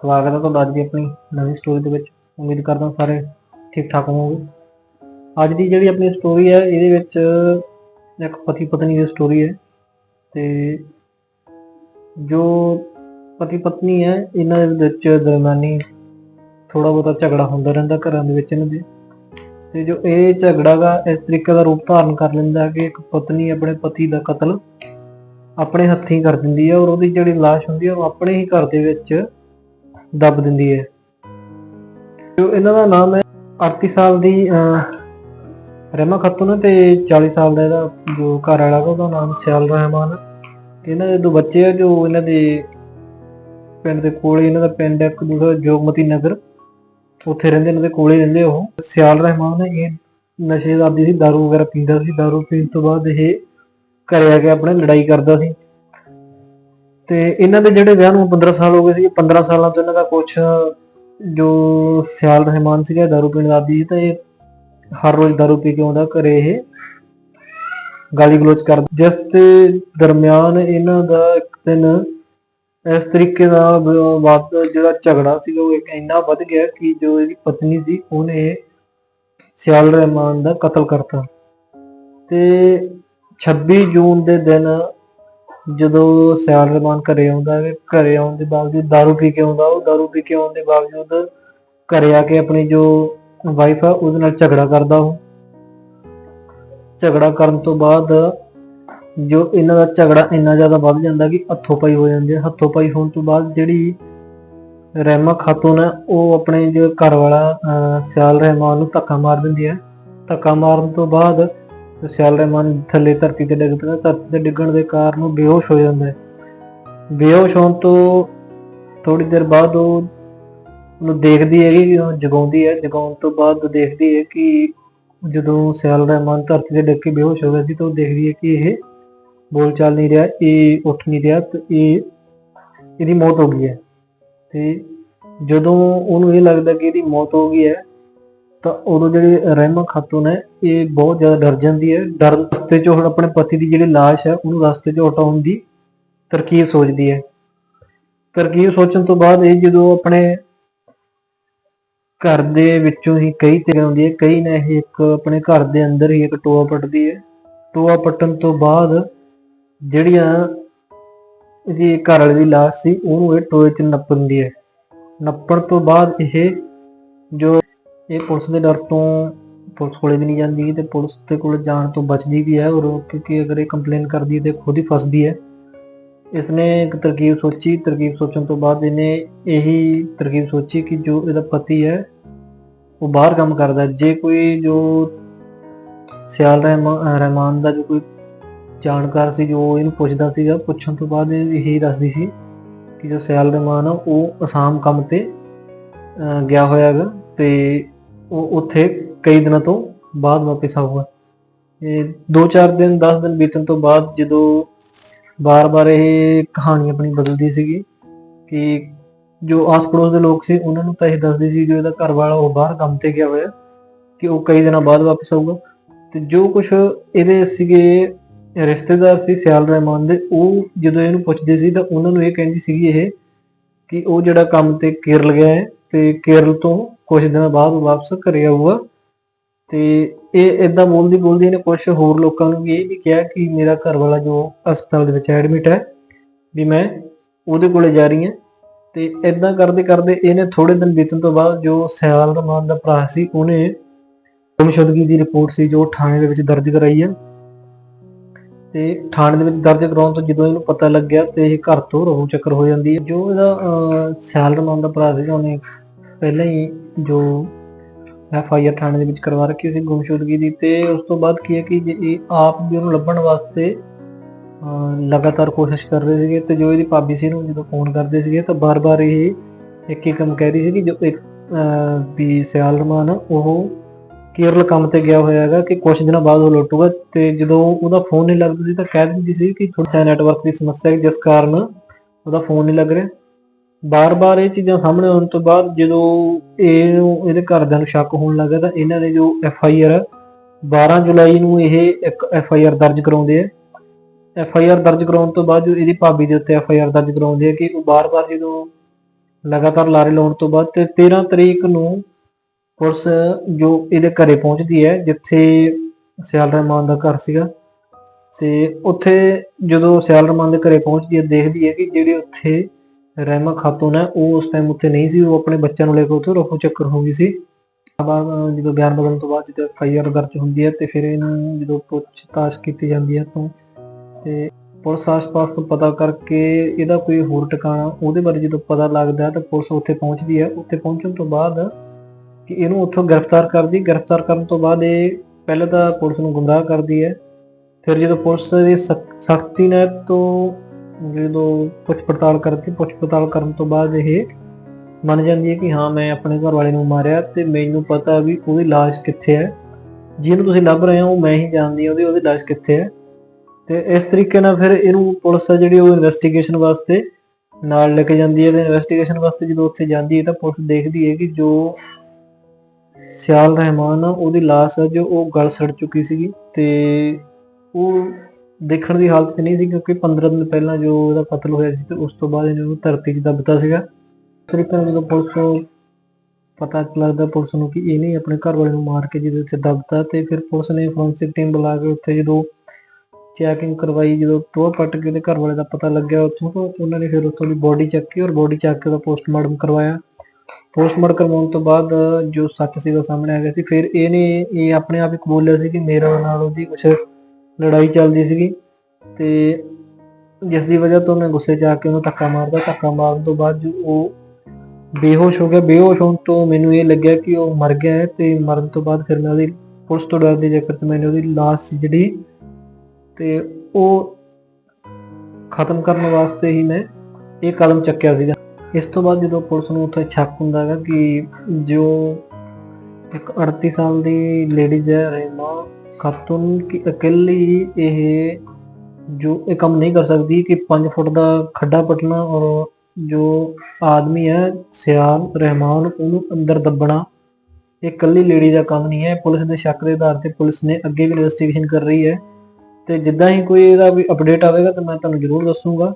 ਸਵਾਗਤ ਹੈ ਤੁਹਾਡਾ ਅੱਜ ਦੀ ਆਪਣੀ ਨਵੀਂ ਸਟੋਰੀ ਦੇ ਵਿੱਚ। ਉਮੀਦ ਕਰਦਾ ਸਾਰੇ ਠੀਕ ਠਾਕ ਹੋਵੋਗੇ। ਅੱਜ ਦੀ ਜਿਹੜੀ ਆਪਣੀ ਸਟੋਰੀ ਹੈ, ਇਹਦੇ ਵਿੱਚ ਇੱਕ ਪਤੀ ਪਤਨੀ ਦੀ ਸਟੋਰੀ ਹੈ ਤੇ ਜੋ ਪਤੀ ਪਤਨੀ ਹੈ, ਇਹਨਾਂ ਦੇ ਵਿੱਚ ਦਰਮਿਆਨੀ ਥੋੜਾ ਬਹੁਤਾ ਝਗੜਾ ਹੁੰਦਾ ਰਹਿੰਦਾ ਘਰਾਂ ਦੇ ਵਿੱਚ ਇਹਨਾਂ ਦੇ। ਤੇ ਜੋ ਇਹ ਝਗੜਾ ਗਾ, ਇਸ ਤਰੀਕੇ ਦਾ ਰੂਪ ਧਾਰਨ ਕਰ ਲੈਂਦਾ ਕਿ ਇੱਕ ਪਤਨੀ ਆਪਣੇ ਪਤੀ ਦਾ ਕਤਲ ਆਪਣੇ ਹੱਥੀਂ ਕਰ ਦਿੰਦੀ ਹੈ ਔਰ ਉਹਦੀ ਜਿਹੜੀ ਲਾਸ਼ ਹੁੰਦੀ ਹੈ, ਉਹ ਆਪਣੇ ਹੀ ਘਰ ਦੇ ਵਿੱਚ ਦੱਬ ਦਿੰਦੀ ਹੈ ਜੋ ਇਹਨਾਂ ਦਾ ਨਾਮ ਹੈ 38 ਸਾਲ ਦੀ ਅਹ, ਰਹਿਮਾ ਖਾਤੂਨ ਹੈ ਤੇ 40 ਸਾਲ ਦਾ ਇਹਦਾ ਜੋ ਘਰ ਵਾਲਾ ਗਾ ਉਹਦਾ ਨਾਮ ਸਿਆਲ ਰਹਿਮਾਨ ਹੈ ਤੇ ਇਹਨਾਂ ਦੇ ਦੋ ਬੱਚੇ ਆ ਜੋ ਇਹਨਾਂ ਦੇ ਪਿੰਡ ਦੇ ਕੋਲ ਹੀ ਇਹਨਾਂ ਦਾ ਪਿੰਡ ਹੈ ਇੱਕ ਦੂਸਰਾ ਜੋਗਮਤੀ ਨਗਰ ਉੱਥੇ ਰਹਿੰਦੇ ਇਹਨਾਂ ਦੇ ਕੋਲੇ ਰਹਿੰਦੇ ਉਹ ਸਿਆਲ ਰਹਿਮਾਨ ਇਹ ਨਸ਼ੇ ਦਾ ਆਦੀ ਸੀ दारू ਵਗੈਰਾ ਪੀਂਦਾ ਸੀ दारू ਪੀਣ ਤੋਂ ਬਾਅਦ ਇਹ ਘਰੇ ਆ ਕੇ ਆਪਣੇ ਲੜਾਈ ਕਰਦਾ ਸੀ ਤੇ ਇਹਨਾਂ ਦੇ ਜਿਹੜੇ ਵਿਆਹ ਨੂੰ 15 ਸਾਲ ਹੋ ਗਏ ਸੀ 15 ਸਾਲਾਂ ਤੋਂ ਇਹਨਾਂ ਦਾ ਕੁਛ ਜੋ ਸਿਆਲ ਰਹਿਮਾਨ ਸੀਗਾ दारू ਪੀਣ ਦਾ ਆਦੀ ਸੀ ਤਾਂ ਇਹ ਹਰ ਰੋਜ਼ दारू ਪੀ ਕੇ ਆਉਂਦਾ ਘਰੇ ਇਹ ਗਾਲੀ ਗਲੋਚ ਕਰਦਾ ਜਿਸ ਦੇ ਦਰਮਿਆਨ ਇਹਨਾਂ ਦਾ ਇੱਕ ਦਿਨ ਇਸ ਤਰੀਕੇ ਦਾ ਵ- ਵੱਧ ਜਿਹੜਾ ਝਗੜਾ ਸੀਗਾ ਉਹ ਇੱਕ ਇੰਨਾ ਵੱਧ ਗਿਆ ਕਿ ਜੋ ਇਹਦੀ ਪਤਨੀ ਸੀ ਉਹਨੇ ਸਿਆਲ ਰਹਿਮਾਨ ਦਾ ਕਤਲ ਕਰਤਾ ਤੇ 26 ਜੂਨ ਦੇ ਦਿਨ ਜਦੋਂ ਸਿਆਲ ਰਹਿਮਾਨ ਘਰੇ ਆਉਂਦਾ ਹੈ ਘਰੇ ਆਉਣ ਦੇ ਬਾਵਜੂਦ दारू ਪੀ ਕੇ ਆਉਂਦਾ ਉਹ दारू ਪੀ ਕੇ ਆਉਣ ਦੇ ਬਾਵਜੂਦ ਘਰੇ ਆ ਕੇ ਆਪਣੀ ਜੋ ਵਾਈਫ ਆ ਉਹਦੇ ਨਾਲ ਝਗੜਾ ਕਰਦਾ ਉਹ ਝਗੜਾ ਕਰਨ ਤੋਂ ਬਾਅਦ ਜੋ ਇਹਨਾਂ ਦਾ ਝਗੜਾ ਇੰਨਾ ਜ਼ਿਆਦਾ ਵੱਧ ਜਾਂਦਾ ਕਿ ਹੱਥੋਂ ਪਾਈ ਹੋ ਜਾਂਦੀ ਹੈ ਹੱਥੋਂ ਪਾਈ ਹੋਣ ਤੋਂ ਬਾਅਦ ਜਿਹੜੀ ਰਹਿਮਾ ਖਾਤੂਨ ਹੈ ਉਹ ਆਪਣੇ ਜੋ ਘਰ ਵਾਲਾ ਅਹ, ਸਿਆਲ ਰਹਿਮਾਨ ਨੂੰ ਧੱਕਾ ਮਾਰ ਦਿੰਦੀ ਹੈ ਧੱਕਾ ਮਾਰਨ ਤੋਂ ਬਾਅਦ ਸਿਆਲ ਰਹਿਮਾਨ ਥੱਲੇ ਧਰਤੀ ਤੇ ਡਿੱਗ ਪੈਂਦਾ, ਧਰਤੀ ਤੇ ਡਿੱਗਣ ਦੇ ਕਾਰਨ ਉਹ ਬੇਹੋਸ਼ ਹੋ ਜਾਂਦਾ ਹੈ। ਬੇਹੋਸ਼ ਹੋਣ ਤੋਂ ਥੋੜੀ ਦੇਰ ਬਾਅਦ ਉਹ ਉਹਨੂੰ ਦੇਖਦੀ ਹੈ ਕਿ ਉਹ ਜਗਾਉਂਦੀ ਹੈ। ਜਗਾਉਣ ਤੋਂ ਬਾਅਦ ਉਹ ਦੇਖਦੀ ਹੈ ਕਿ ਜਦੋਂ ਸਿਆਲ ਰਹਿਮਾਨ ਧਰਤੀ ਤੇ ਡਿੱਗ ਕੇ ਬੇਹੋਸ਼ ਹੋ ਗਿਆ ਸੀ ਤਾਂ ਉਹ ਦੇਖਦੀ ਹੈ ਕਿ ਇਹ ਬੋਲ ਚਾਲ ਨਹੀਂ ਰਿਹਾ, ਇਹ ਉੱਠ ਨਹੀਂ ਰਿਹਾ ਤੇ ਇਹ ਇਹਦੀ ਮੌਤ ਹੋ ਗਈ ਹੈ। ਤੇ ਜਦੋਂ ਉਹਨੂੰ ਇਹ ਲੱਗਦਾ ਕਿ ਇਹਦੀ ਮੌਤ ਹੋ ਗਈ ਹੈ ਤਾਂ ਉਦੋਂ ਜਿਹੜੀ ਰਹਿਮਾ ਖਾਤੂਨ ਹੈ ਇਹ ਬਹੁਤ ਜ਼ਿਆਦਾ ਡਰ ਜਾਂਦੀ ਹੈ। ਡਰ ਰਸਤੇ 'ਚੋਂ ਹੁਣ ਆਪਣੇ ਪਤੀ ਦੀ ਜਿਹੜੀ ਲਾਸ਼ ਹੈ, ਉਹਨੂੰ ਰਸਤੇ 'ਚੋਂ ਹਟਾਉਣ ਦੀ ਤਰਕੀਬ ਸੋਚਦੀ ਹੈ। ਤਰਕੀਬ ਸੋਚਣ ਤੋਂ ਬਾਅਦ ਇਹ ਜਦੋਂ ਆਪਣੇ ਘਰ ਦੇ ਵਿੱਚੋਂ ਹੀ ਕਈ ਤੇ ਆਉਂਦੀ ਹੈ, ਕਈ ਨੇ ਇਹ ਇੱਕ ਆਪਣੇ ਘਰ ਦੇ ਅੰਦਰ ਹੀ ਇੱਕ ਟੋਆ ਪੱਟਦੀ ਹੈ। ਟੋਆ ਪੱਟਣ ਤੋਂ ਬਾਅਦ ਜਿਹੜੀਆਂ ਇਹਦੀ ਘਰ ਵਾਲੇ ਦੀ ਲਾਸ਼ ਸੀ, ਉਹਨੂੰ ਇਹ ਟੋਏ 'ਚ ਨੱਪ ਦਿੰਦੀ ਹੈ। ਨੱਪਣ ਤੋਂ ਬਾਅਦ ਇਹ ਜੋ ਇਹ ਪੁਲਿਸ ਦੇ ਡਰ ਤੋਂ ਪੁਲਿਸ ਕੋਲੇ ਵੀ ਨਹੀਂ ਜਾਂਦੀ ਤੇ ਪੁਲਿਸ ਦੇ ਕੋਲ ਜਾਣ ਤੋਂ ਬਚਦੀ ਵੀ ਹੈ ਔਰ ਕਿਉਂਕਿ ਅਗਰ ਇਹ ਕੰਪਲੇਨ ਕਰਦੀ ਹੈ ਤੇ ਖੁਦ ਹੀ ਫਸਦੀ ਹੈ। ਇਸਨੇ ਇੱਕ ਤਰਕੀਬ ਸੋਚੀ, ਤਰਕੀਬ ਸੋਚਣ ਤੋਂ ਬਾਅਦ ਇਹਨੇ ਇਹੀ ਤਰਕੀਬ ਸੋਚੀ ਕਿ ਜੋ ਇਹਦਾ ਪਤੀ ਹੈ, ਉਹ ਬਾਹਰ ਕੰਮ ਕਰਦਾ ਜੇ ਕੋਈ ਜੋ ਸਿਆਲ ਰਹਿਮਾ- ਰਹਿਮਾਨ ਦਾ ਜੋ ਕੋਈ ਜਾਣਕਾਰ ਸੀ, ਜੋ ਇਹਨੂੰ ਪੁੱਛਦਾ ਸੀਗਾ, ਪੁੱਛਣ ਤੋਂ ਬਾਅਦ ਇਹ ਇਹੀ ਦੱਸਦੀ ਸੀ ਕਿ ਜੋ ਸਿਆਲ ਰਹਿਮਾਨ ਆ, ਉਹ ਅਸਾਮ ਕੰਮ ਤੇ ਗਿਆ ਹੋਇਆ ਹੈਗਾ ਤੇ ਉਹ ਉੱਥੇ ਕਈ ਦਿਨਾਂ ਤੋਂ ਬਾਅਦ ਵਾਪਸ ਆਊਗਾ। ਇਹ 2-4 ਦਿਨ 10 ਦਿਨ ਬੀਤਣ ਤੋਂ ਬਾਅਦ ਜਦੋਂ ਬਾਰ-ਬਾਰ ਇਹ ਕਹਾਣੀ ਆਪਣੀ ਬਦਲਦੀ ਸੀਗੀ ਕਿ ਜੋ ਆਸ-ਪੜੋਸ ਦੇ ਲੋਕ ਸੀ, ਉਹਨਾਂ ਨੂੰ ਤਾਂ ਇਹ ਦੱਸਦੀ ਸੀ ਜੋ ਇਹਦਾ ਘਰ ਵਾਲਾ ਉਹ ਬਾਹਰ ਕੰਮ ਤੇ ਗਿਆ ਹੋਇਆ ਕਿ ਉਹ ਕਈ ਦਿਨਾਂ ਬਾਅਦ ਵਾਪਸ ਆਊਗਾ। ਤੇ ਜੋ ਕੁਝ ਇਹਦੇ ਸੀਗੇ ਰਿਸ਼ਤੇਦਾਰ ਸੀ ਸਿਆਲ ਰਹਿਮਾਨ ਦੇ, ਉਹ ਜਦੋਂ ਇਹਨੂੰ ਪੁੱਛਦੇ ਸੀ ਤਾਂ ਉਹਨਾਂ ਨੂੰ ਇਹ ਕਹਿੰਦੀ ਸੀਗੀ ਇਹ ਕਿ ਉਹ ਜਿਹੜਾ ਕੰਮ ਤੇ ਕੇਰਲ ਗਿਆ ਹੈ ਤੇ ਕੇਰਲ ਤੋਂ ਕੁਝ ਦਿਨਾਂ ਬਾਅਦ ਉਹ ਵਾਪਸ ਘਰੇ ਆਊਗਾ। ਤੇ ਇਹ ਇਦਾਂ ਬੋਲਦੀ ਬੋਲਦੀ ਇਹਨੇ ਕੁਝ ਹੋਰ ਲੋਕਾਂ ਨੂੰ ਵੀ ਇਹ ਵੀ ਕਿਹਾ ਕਿ ਮੇਰਾ ਘਰ ਵਾਲਾ ਜੋ ਹਸਪਤਾਲ ਦੇ ਵਿੱਚ ਐਡਮਿਟ ਹੈ ਵੀ ਮੈਂ ਉਹਦੇ ਕੋਲੇ ਜਾ ਰਹੀ ਹਾਂ। ਤੇ ਇਦਾਂ ਕਰਦੇ ਕਰਦੇ ਇਹਨੇ ਥੋੜੇ ਦਿਨ ਬੀਤਣ ਤੋਂ ਬਾਅਦ ਜੋ ਸਿਆਲ ਰਮਾਨ ਦਾ ਭਰਾ ਸੀ ਉਹਨੇ ਗੁੰਮਸ਼ੁਦਗੀ ਦੀ ਰਿਪੋਰਟ ਸੀ ਜੋ ਥਾਣੇ ਦੇ ਵਿੱਚ ਦਰਜ ਕਰਾਈ ਹੈ ਤੇ ਥਾਣੇ ਦੇ ਵਿੱਚ ਦਰਜ ਕਰਾਉਣ ਤੋਂ ਜਦੋਂ ਇਹਨੂੰ ਪਤਾ ਲੱਗਿਆ ਤੇ ਇਹ ਘਰ ਤੋਂ ਰੋਹ ਚੱਕਰ ਹੋ ਜਾਂਦੀ ਹੈ। ਜੋ ਇਹਦਾ ਅਹ, ਸਿਆਲ ਰਮਾਨ ਦਾ ਭਰਾ ਸੀ ਉਹਨੇ ਪਹਿਲਾਂ ਹੀ ਜੋ ਐਫ ਆਈ ਆਰ ਥਾਣੇ ਦੇ ਵਿੱਚ ਕਰਵਾ ਰੱਖੀ ਸੀ ਗੁੰਮਸ਼ੁਦਗੀ ਦੀ ਤੇ ਉਸ ਤੋਂ ਬਾਅਦ ਕੀ ਹੈ ਕਿ ਜੇ ਇਹ ਆਪ ਵੀ ਉਹਨੂੰ ਲੱਭਣ ਵਾਸਤੇ ਲਗਾਤਾਰ ਕੋਸ਼ਿਸ਼ ਕਰ ਰਹੇ ਸੀਗੇ ਤੇ ਜੋ ਇਹਦੀ ਭਾਬੀ ਸੀ ਨੂੰ ਜਦੋਂ ਫੋਨ ਕਰਦੇ ਸੀਗੇ ਤਾਂ ਬਾਰ-ਬਾਰ ਇਹ ਇੱਕ ਹੀ ਕੰਮ ਕਹਿ ਰਹੀ ਸੀ ਕਿ ਜੋ ਇੱਕ ਵੀ ਸਿਆਲ ਰਮਾਨ ਉਹ ਕੇਰਲ ਕੰਮ ਤੇ ਗਿਆ ਹੋਇਆ ਹੈਗਾ ਕਿ ਕੁਝ ਦਿਨਾਂ ਬਾਅਦ ਉਹ ਲੁੱਟੂਗਾ ਤੇ ਜਦੋਂ ਉਹਦਾ ਫੋਨ ਨਹੀਂ ਲੱਗਦਾ ਸੀ ਤਾਂ ਕਹਿ ਦਿੰਦੀ ਸੀ ਕਿ ਥੋੜਾ ਨੈਟਵਰਕ ਦੀ ਸਮੱਸਿਆ ਹੈ, ਜਿਸ ਕਾਰਨ ਉਹਦਾ ਫੋਨ ਨਹੀਂ ਲੱਗ ਰਿਹਾ। ਬਾਰ-ਬਾਰ ਇਹ ਚੀਜ਼ਾਂ ਸਾਹਮਣੇ ਆਉਣ ਤੋਂ ਬਾਅਦ ਜਦੋਂ ਇਹ ਇਹਦੇ ਘਰਦਿਆਂ ਨੂੰ ਸ਼ੱਕ ਹੋਣ ਲੱਗਾ ਤਾਂ ਇਹਨਾਂ ਨੇ ਜੋ ਐਫ ਆਈ ਆਰ 12 ਜੁਲਾਈ ਨੂੰ ਇਹ ਇੱਕ ਐਫ ਆਈ ਆਰ ਦਰਜ ਕਰਾਉਂਦੇ ਆ। ਐਫ ਆਈ ਆਰ ਦਰਜ ਕਰਾਉਣ ਤੋਂ ਬਾਅਦ ਜੋ ਇਹਦੀ ਭਾਬੀ ਦੇ ਉੱਤੇ ਐਫ ਆਈ ਆਰ ਦਰਜ ਕਰਾਉਂਦੇ ਆ ਕਿ ਉਹ ਬਾਰ-ਬਾਰ ਜਦੋਂ ਲਗਾਤਾਰ ਲਾਰੇ ਲਾਉਣ ਤੋਂ ਬਾਅਦ ਤੇ 13 ਤਰੀਕ ਨੂੰ ਪੁਲਿਸ ਜੋ ਇਹਦੇ ਘਰੇ ਪਹੁੰਚਦੀ ਹੈ, ਜਿੱਥੇ ਸਿਆਲ ਰਹਿਮਾਨ ਦਾ ਘਰ ਸੀਗਾ, ਤੇ ਉੱਥੇ ਜਦੋਂ ਸਿਆਲ ਰਹਿਮਾਨ ਦੇ ਘਰੇ ਪਹੁੰਚਦੀ ਹੈ, ਦੇਖਦੀ ਹੈ ਕਿ ਜਿਹੜੇ ਉੱਥੇ ਰਹਿਮਾ ਖਾਤੂਨ ਹੈ, ਉਹ ਉਸ ਟਾਈਮ ਉੱਥੇ ਨਹੀਂ ਸੀ, ਉਹ ਆਪਣੇ ਬੱਚਿਆਂ ਨੂੰ ਲੈ ਕੇ ਉੱਥੇ ਰਫੂ ਚੱਕਰ ਹੋ ਗਈ ਸੀ। ਬਾਅਦ ਜਦੋਂ ਬਿਆਨ ਬਦਲਣ ਤੋਂ ਬਾਅਦ ਜਦੋਂ ਐਫਆਈਆਰ ਦਰਜ ਹੁੰਦੀ ਹੈ ਤੇ ਫਿਰ ਇਹਨੂੰ ਜਦੋਂ ਪੁੱਛਤਾਛ ਕੀਤੀ ਜਾਂਦੀ ਹੈ ਤੋਂ, ਤੇ ਪੁਲਿਸ ਆਸ-ਪਾਸ ਤੋਂ ਪਤਾ ਕਰਕੇ ਇਹਦਾ ਕੋਈ ਹੋਰ ਟਿਕਾਣਾ, ਉਹਦੇ ਬਾਰੇ ਜਦੋਂ ਪਤਾ ਲੱਗਦਾ ਹੈ ਤਾਂ ਪੁਲਿਸ ਉੱਥੇ ਪਹੁੰਚਦੀ ਹੈ। ਉੱਥੇ ਪਹੁੰਚਣ ਤੋਂ ਬਾਅਦ ਕਿ ਇਹਨੂੰ ਉੱਥੋਂ ਗ੍ਰਿਫਤਾਰ ਕਰਦੀ, ਗ੍ਰਿਫਤਾਰ ਕਰਨ ਤੋਂ ਬਾਅਦ ਇਹ ਪਹਿਲਾਂ ਤਾਂ ਪੁਲਿਸ ਨੂੰ ਗੁੰਮਰਾਹ ਕਰਦੀ ਹੈ। ਫਿਰ ਜਦੋਂ ਪੁਲਿਸ ਦੀ ਸਖਤੀ ਨਾਲ ਤੋਂ ਜਦੋਂ ਪੁੱਛ ਪੜਤਾਲ ਕਰਦੀ ਪੁੱਛ ਪੜਤਾਲ ਕਰਨ ਤੋਂ ਬਾਅਦ ਇਹ ਮੰਨ ਜਾਂਦੀ ਹੈ ਕਿ ਹਾਂ, ਮੈਂ ਆਪਣੇ ਘਰ ਵਾਲੇ ਨੂੰ ਮਾਰਿਆ ਤੇ ਮੈਨੂੰ ਪਤਾ ਵੀ ਉਹਦੀ ਲਾਸ਼ ਕਿੱਥੇ ਹੈ। ਜਿਹਨੂੰ ਤੁਸੀਂ ਲੱਭ ਰਹੇ ਹੋ ਉਹ ਮੈਂ ਹੀ ਜਾਣਦੀ ਹਾਂ ਉਹਦੀ ਉਹਦੀ ਲਾਸ਼ ਕਿੱਥੇ ਹੈ। ਤੇ ਇਸ ਤਰੀਕੇ ਨਾਲ ਫਿਰ ਇਹਨੂੰ ਪੁਲਿਸ ਆ ਜਿਹੜੀ ਉਹ ਇਨਵੈਸਟੀਗੇਸ਼ਨ ਵਾਸਤੇ ਨਾਲ ਲੈ ਕੇ ਜਾਂਦੀ ਹੈ। ਤੇ ਇਨਵੈਸਟੀਗੇਸ਼ਨ ਵਾਸਤੇ ਜਦੋਂ ਉੱਥੇ ਜਾਂਦੀ ਹੈ ਤਾਂ ਪੁਲਿਸ ਦੇਖਦੀ ਹੈ ਕਿ ਜੋ ਸਿਆਲ ਰਹਿਮਾਨ ਉਹਦੀ ਲਾਸ਼ ਹੈ ਜੋ ਉਹ ਗਲ ਸੜ ਚੁੱਕੀ ਸੀਗੀ ਤੇ ਉਹ ਦੇਖਣ ਦੀ ਹਾਲਤ 'ਚ ਨਹੀਂ ਸੀ ਕਿਉਂਕਿ 15 ਦਿਨ ਪਹਿਲਾਂ ਜੋ ਉਹਦਾ ਕਤਲ ਹੋਇਆ ਸੀ ਤੇ ਉਸ ਤੋਂ ਬਾਅਦ ਇਹਨੂੰ ਧਰਤੀ 'ਚ ਦੱਬਤਾ ਸੀਗਾ। ਇਸ ਜਦੋਂ ਪੁਲਿਸ ਨੂੰ ਪਤਾ ਲੱਗਦਾ ਪੁਲਿਸ ਨੂੰ ਕਿ ਇਹਨੇ ਆਪਣੇ ਘਰ ਵਾਲੇ ਨੂੰ ਮਾਰ ਕੇ ਜਿਹਦੇ ਉੱਤੇ ਦੱਬਤਾ ਤੇ ਫਿਰ ਪੁਲਿਸ ਨੇ ਫੋਰੈਂਸਿਕ ਟੀਮ ਬੁਲਾ ਕੇ ਉੱਥੇ ਜਦੋਂ ਚੈਕਿੰਗ ਕਰਵਾਈ, ਜਦੋਂ ਟੋਆ ਪੱਟ ਕੇ ਉਹਦੇ ਘਰ ਵਾਲੇ ਦਾ ਪਤਾ ਲੱਗਿਆ ਉੱਥੋਂ, ਤੋਂ ਉਹਨਾਂ ਨੇ ਫਿਰ ਉੱਥੋਂ ਦੀ ਬੋਡੀ ਚੱਕੀ ਔਰ ਬੋਡੀ ਚੱਕ ਕੇ ਉਹਦਾ ਪੋਸਟਮਾਰਟਮ ਕਰਵਾਇਆ। ਪੋਸਟਮਾਰਟਮ ਕਰਵਾਉਣ ਤੋਂ ਬਾਅਦ ਜੋ ਸੱਚ ਸੀ ਉਹ ਸਾਹਮਣੇ ਆ ਗਿਆ ਸੀ। ਫਿਰ ਇਹਨੇ, ਇਹ ਆਪਣੇ ਆਪ ਹੀ ਕਬੂਲਿਆ ਸੀ ਕਿ ਮੇਰਾ ਨਾਲ ਉਹਦੀ ਕੁਝ ਲੜਾਈ ਚੱਲਦੀ ਸੀਗੀ ਤੇ ਜਿਸ ਦੀ ਵਜ੍ਹਾ ਤੋਂ ਮੈਂ ਗੁੱਸੇ 'ਚ ਆ ਕੇ ਉਹਨੂੰ ਧੱਕਾ ਮਾਰਦਾ, ਧੱਕਾ ਮਾਰਨ ਤੋਂ ਬਾਅਦ ਜੋ ਉਹ ਬੇਹੋਸ਼ ਹੋ ਗਿਆ। ਬੇਹੋਸ਼ ਹੋਣ ਤੋਂ ਮੈਨੂੰ ਇਹ ਲੱਗਿਆ ਕਿ ਉਹ ਮਰ ਗਿਆ ਹੈ ਤੇ ਮਰਨ ਤੋਂ ਬਾਅਦ ਫਿਰ ਮੈਂ ਉਹਦੀ ਪੁਲਿਸ ਤੋਂ ਡਰ ਦੇ ਚੱਕਰ 'ਚ ਮੈंने ਉਹਦੀ ਲਾਸ਼ ਜਿਹੜੀ ਤੇ ਉਹ ਖਤਮ ਕਰਨ ਵਾਸਤੇ ਹੀ ਮੈਂ ਇਹ ਕਲਮ ਚੱਕਿਆ ਸੀਗਾ। ਇਸ ਤੋਂ ਬਾਅਦ ਜਦੋਂ ਪੁਲਿਸ ਨੂੰ ਉੱਥੇ ਛੱਕ ਹੁੰਦਾ ਹੈਗਾ ਕਿ ਜੋ ਇੱਕ 38 ਸਾਲ ਦੀ ਲੇਡੀਜ਼ ਹੈ, ਰੇਮਾ ਖਾਤੂਨ ਕਿ ਇਕੱਲੀ ਇਹ ਜੋ ਇਹ ਕੰਮ ਨਹੀਂ ਕਰ ਸਕਦੀ ਕਿ 5 ਫੁੱਟ ਦਾ ਖੱਡਾ ਪਟਣਾ ਔਰ ਜੋ ਆਦਮੀ ਹੈ, ਸਿਆਲ, ਰਹਿਮਾਨ, ਉਹਨੂੰ ਅੰਦਰ ਦੱਬਣਾ, ਇਹ ਇਕੱਲੀ ਲੇਡੀ ਦਾ ਕੰਮ ਨਹੀਂ ਹੈ। ਪੁਲਿਸ ਦੇ ਸ਼ੱਕ ਦੇ ਆਧਾਰ ਤੇ ਪੁਲਿਸ ਨੇ ਅੱਗੇ ਵੀ ਇਨਵੈਸਟੀਗੇਸ਼ਨ ਕਰ ਰਹੀ ਹੈ। ਤੇ ਜਿੱਦਾਂ ਹੀ ਕੋਈ ਇਹਦਾ ਵੀ ਅਪਡੇਟ ਆਵੇਗਾ ਤਾਂ ਮੈਂ ਤੁਹਾਨੂੰ ਜ਼ਰੂਰ ਦੱਸੂਗਾ।